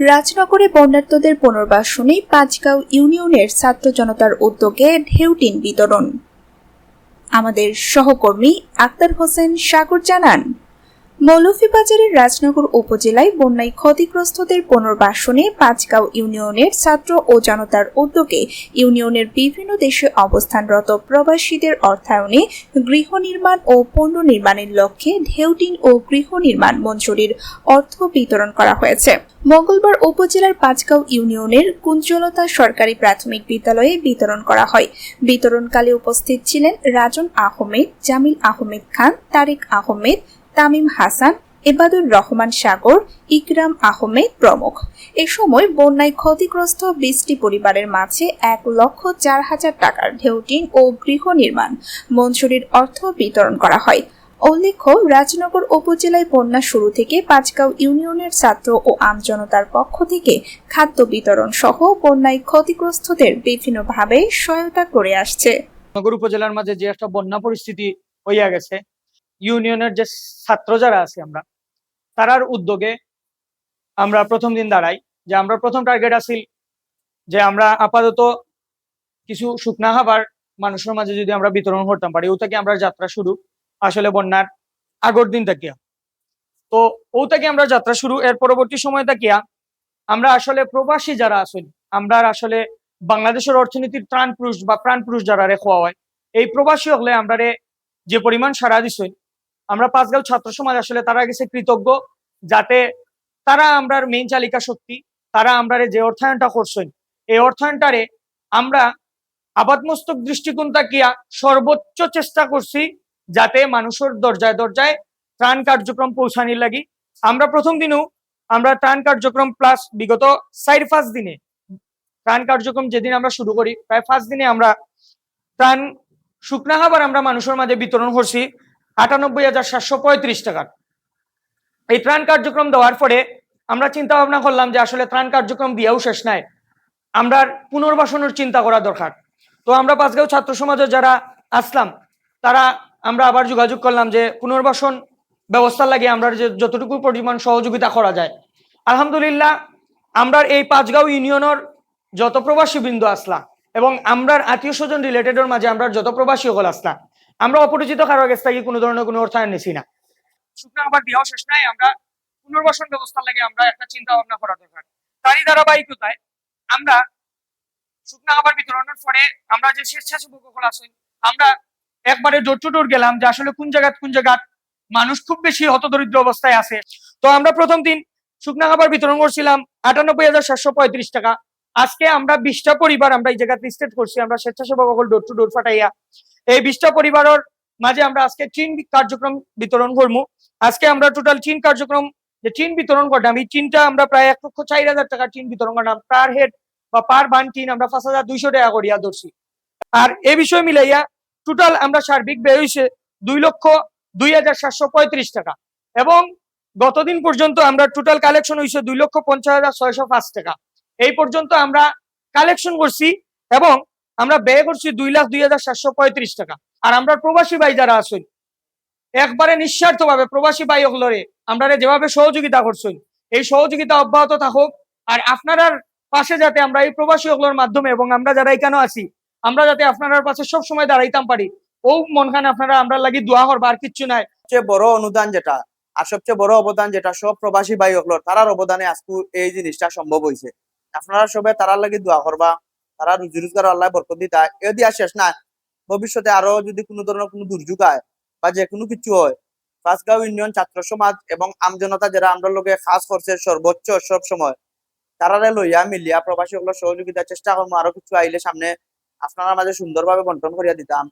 রাজনগরে বন্যার্তদের পুনর্বাসনে পাঁচগাঁও ইউনিয়নের ছাত্র জনতার উদ্যোগে ঢেউটিন বিতরণ। আমাদের সহকর্মী আক্তার হোসেন সাগর জানান মৌলভীবাজারের রাজনগর উপজেলায় বন্যায় ক্ষতিগ্রস্তদের পুনর্বাসনে পাঁচগাঁও ইউনিয়নের ছাত্র ও জনতার উদ্যোগে ইউনিয়নের বিভিন্ন দেশে অবস্থানরত প্রবাসীদের অর্থায়নে গৃহ নির্মাণ ও পণ্য নির্মাণের লক্ষ্যে ঢেউটিন ও গৃহ নির্মাণ মঞ্জুরির অর্থ বিতরণ করা হয়েছে। মঙ্গলবার উপজেলার পাঁচগাঁও ইউনিয়নের কুঞ্জলতা সরকারি প্রাথমিক বিদ্যালয়ে বিতরণ করা হয়। বিতরণকালে উপস্থিত ছিলেন রাজন আহমেদ, জামিল আহমেদ খান, তারেক আহমেদ তামিম হাসান, এবাদুর রহমান সাগর, ইকরাম আহমেদ প্রমুখ। এ সময় বন্যায় ক্ষতিগ্রস্ত বিশটি পরিবারের মাঝে এক লক্ষ চার হাজার টাকার ঢেউটিন ও গৃহ নির্মাণ মঞ্জুরির অর্থ বিতরণ করা হয়। উল্লেখ্য, রাজনগর উপজেলায় বন্যা শুরু থেকে পাঁচগাঁও ইউনিয়নের ছাত্র ও আমজনতার পক্ষ থেকে খাদ্য বিতরণ সহ বন্যায় ক্ষতিগ্রস্তদের বিভিন্নভাবে সহায়তা করে আসছে। নগর উপজেলার মাঝে যে একটা বন্যা পরিস্থিতি হইয়া গেছে ইউনিয়নের যে ছাত্র যারা আছে আমরা, তারার উদ্যোগে আমরা প্রথম দিন দাঁড়াই যে আমরা প্রথম টার্গেট আছিল যে আমরা আপাতত কিছু শুকনা খাবার মানুষের মাঝে যদি আমরা বিতরণ করতাম পারি ও থেকে আমরা যাত্রা শুরু, আসলে বন্যার আগর দিন থাকিয়া তো ও থেকে আমরা যাত্রা শুরু, এর পরবর্তী সময় থাকিয়া আমরা আসলে প্রবাসী যারা আছেন, আমরা আসলে বাংলাদেশের অর্থনীতির ত্রাণ পুরুষ বা প্রাণ পুরুষ যারা রে খোয়া হয়, এই প্রবাসী হলে আমরা যে পরিমাণ সারা দিছই আমরা পাঁচগাঁও ছাত্র সমাজ আসলে তারা গেছে কৃতজ্ঞ, যাতে তারা আমরার মেইন চালিকা শক্তি, তারা আমরা যে অর্থায়নটা করছেন, এই অর্থায়নটারে আমরা আপাতমস্তক দৃষ্টিকোণ তাকিয়া সর্বোচ্চ চেষ্টা করছি, যাতে মানুষের দরজায় দরজায় ত্রাণ কার্যক্রম পৌঁছানির লাগি। আমরা প্রথম দিনও আমরা ত্রাণ কার্যক্রম প্লাস বিগত চার পাঁচ দিনে, ত্রাণ কার্যক্রম যেদিন আমরা শুরু করি, প্রায় পাঁচ দিনে আমরা ত্রাণ, শুকনা খাবার আমরা মানুষের মাঝে বিতরণ করছি। আটানব্বই হাজার সাতশো পঁয়ত্রিশ টাকার এই ত্রাণ কার্যক্রম দেওয়ার পরে আমরা চিন্তা ভাবনা করলাম যে আসলে ত্রাণ কার্যক্রম দিয়েও শেষ নাই। আমরা পুনর্বাসনের চিন্তা করা দরকার। তো আমরা পাঁচগাঁও ছাত্র সমাজের যারা আসলাম, তারা আমরা আবার যোগাযোগ করলাম যে পুনর্বাসন ব্যবস্থার লাগে আমরা যে যতটুকু পরিমাণ সহযোগিতা করা যায়। আলহামদুলিল্লাহ আমরা এই পাঁচগাঁও ইউনিয়নের যত প্রবাসী বৃন্দ আসলা এবং আমরার আত্মীয় স্বজন রিলেটেডের মাঝে আমরা যত প্রবাসী হল আসলা আমরা অপরিচিত কারও কাছ থেকে কোনো ধরনের কোনো অর্থায়ন নিছি না। শুকনো আবার দেওয়া শেষ নাই, আমরা পুনর্বাসন ব্যবস্থার লাগে আমরা একটা চিন্তা ভাবনা করা দরকার। তারই ধারাবাহিকতায় আমরা শুকনো আবার বিতরণের পরে আমরা যে স্বেচ্ছাসেবক আছেন, আমরা একবারে টু গেলাম যে আসলে কোন জায়গাত কোন জায়গাত মানুষ খুব বেশি হতদরিদ্র অবস্থায় আছে। তো আমরা প্রথম দিন শুকনা খাবার বিতরণ করছিলাম আটানব্বই হাজার সাতশো পঁয়ত্রিশ টাকা। আজকে আমরা বিশটা পরিবার আমরা এই জায়গাতে স্টেট করছি, আমরা স্বেচ্ছাসেবক সকল ডোর টু ডোর ফাটাইয়া এই বিশটা পরিবারের মাঝে আমরা আজকে চিন কার্যক্রম বিতরণ করব আজকে আমরা টোটাল চিন কার্যক্রম, যে চিন বিতরণ করলাম, এই চিনটা আমরা প্রায় এক লক্ষ চার হাজার টাকার চিন বিতরণ করলাম। পার হেড বা পার বান টিন আমরা পাঁচ হাজার দুইশো টাকা করিয়া ধরছি। আর এই বিষয় মিলাইয়া টোটাল আমরা সার্বিক ব্যয় হয়েছে দুই লক্ষ দুই হাজার সাতশো পঁয়ত্রিশ টাকা। এবং গতদিন পর্যন্ত আমরা টোটাল কালেকশন হয়েছে দুই লক্ষ পঞ্চাশ হাজার ছয়শো পাঁচ টাকা। এই পর্যন্ত আমরা কালেকশন করছি এবং আমরা ব্যয় করছি দুই লাখ দুই হাজার সাতশো পঁয়ত্রিশ টাকা। আর আমরা প্রবাসী ভাই যারা আছেন, একবারে নিঃস্বার্থ ভাবে প্রবাসী ভাই হলরে আমরা যেভাবে সহযোগিতা করছেন, এই সহযোগিতা অব্যাহত থাকুক। আর আপনার পাশে যাতে আমরা এই প্রবাসী হলর মাধ্যমে এবং আমরা যারা এখানে আছি, আমরা যাতে আপনার পাশে সব সময় দাঁড়াইতাম পারি। ও মনখানে আপনারা, আমরা লাগি দোয়া করব, আর কিচ্ছু নাই। সবচেয়ে বড় অনুদান যেটা, আর সবচেয়ে বড় অবদান যেটা সব প্রবাসী ভাই হকলর তারার অবদানে আজকে এই জিনিসটা সম্ভব হয়েছে আপনারা সবাই তারার লাগি দোয়া করবা। তারা রুজি রোজগার আল্লাহ বরকত দিতা। এ দিয়া শেষ না ভবিষ্যতে আরও যদি কোনো ধরনের কোনো দুর্যোগ হয় বা যে কোনো কিছু হয়, পাঁচগাঁও ইউনিয়ন ছাত্র সমাজ এবং আমজনতা যারা আমরা লোকে খাস করছে সর্বোচ্চ সব সময়, তারারে লইয়া মিলিয়া প্রবাসী হকলর সহযোগিতার চেষ্টা করব আরও কিছু আইলে সামনে আপনারা মাঝে সুন্দরভাবে বন্টন করিয়া দিতাম।